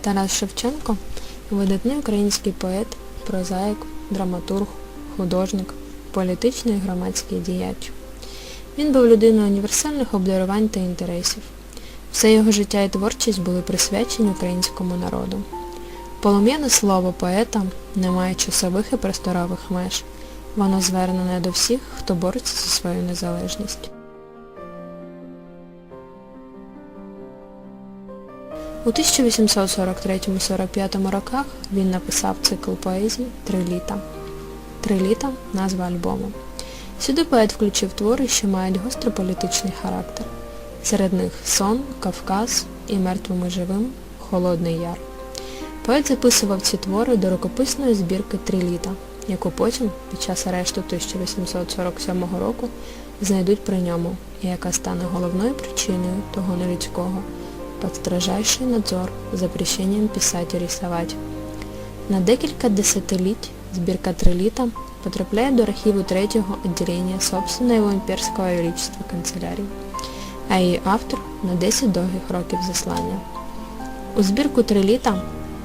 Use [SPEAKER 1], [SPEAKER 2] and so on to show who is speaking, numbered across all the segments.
[SPEAKER 1] Тарас Шевченко видатний український поет, прозаїк, драматург, художник, політичний і громадський діяч. Він був людиною універсальних обдарувань та інтересів. Все його життя і творчість були присвячені українському народу. Полум'яне слово поета не має часових і просторових меж. Воно звернене до всіх, хто бореться за свою незалежність. У 1843-45 роках він написав цикл поезій «Три літа». «Три літа» – назва альбому. Сюди поет включив твори, що мають гостро політичний характер. Серед них «Сон», «Кавказ» і «Мертвим і живим» «Холодний яр». Поет записував ці твори до рукописної збірки «Три літа», яку потім, під час арешту 1847 року, знайдуть при ньому, і яка стане головною причиною того нелюдського, под строжайший надзор, запрещением писать и рисовать. На декілька десятиліть збірка «Триліта» потрапляє до архіву третього відділення собственного імперського величества канцелярії, а її автор на 10 довгих років заслання. У збірку «Триліта»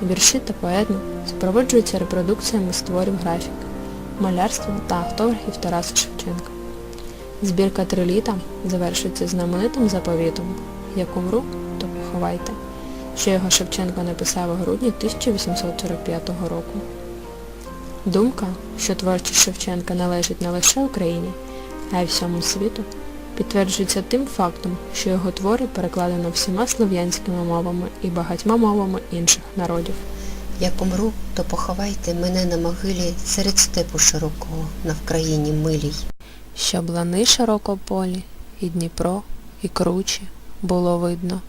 [SPEAKER 1] вірші та поетно супроводжуються репродукціями з творів графік, малярства та автографів Тараса Шевченка. Збірка «Триліта» завершується знаменитим заповітом «Як умру, то поховайте», що його Шевченко написав у грудні 1845 року. Думка, що творчість Шевченка належить не лише Україні, а й всьому світу, підтверджується тим фактом, що його твори перекладено всіма слов'янськими мовами і багатьма мовами інших народів.
[SPEAKER 2] Як умру, то поховайте мене на могилі серед степу широкого на Вкраїні милій.
[SPEAKER 1] Щоб лани широкополі, і Дніпро, і кручі було видно,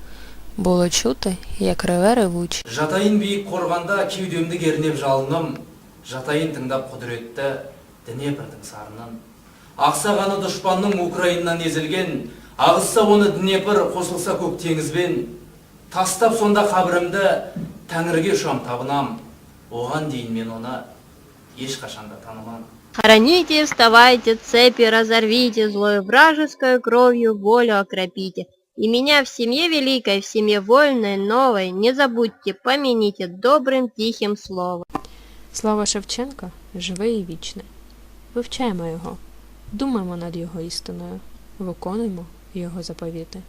[SPEAKER 1] було чути, як реве ревучі.
[SPEAKER 3] жатайын биік қорғанда кеудемді кернеп жалынам жатайын тыңдап құдіретті днепрдің сарынын ақсағаны дұшпанның украиннан езілген ағызса оны днепр қосылса көк теңізбен тастап сонда қабірімді тәңірге ұшам табынам оған дейін мен оны ешқашанда танымам
[SPEAKER 4] Хороните, вставайте, цепи разорвите, злой вражеской кровью волю окропите. И меня в семье великой, в семье вольной, новой, не забудьте, помяните добрым тихим словом.
[SPEAKER 1] Слово Шевченка живе і вічне. Вивчаємо його, думаємо над його істиною, виконуємо його заповіти.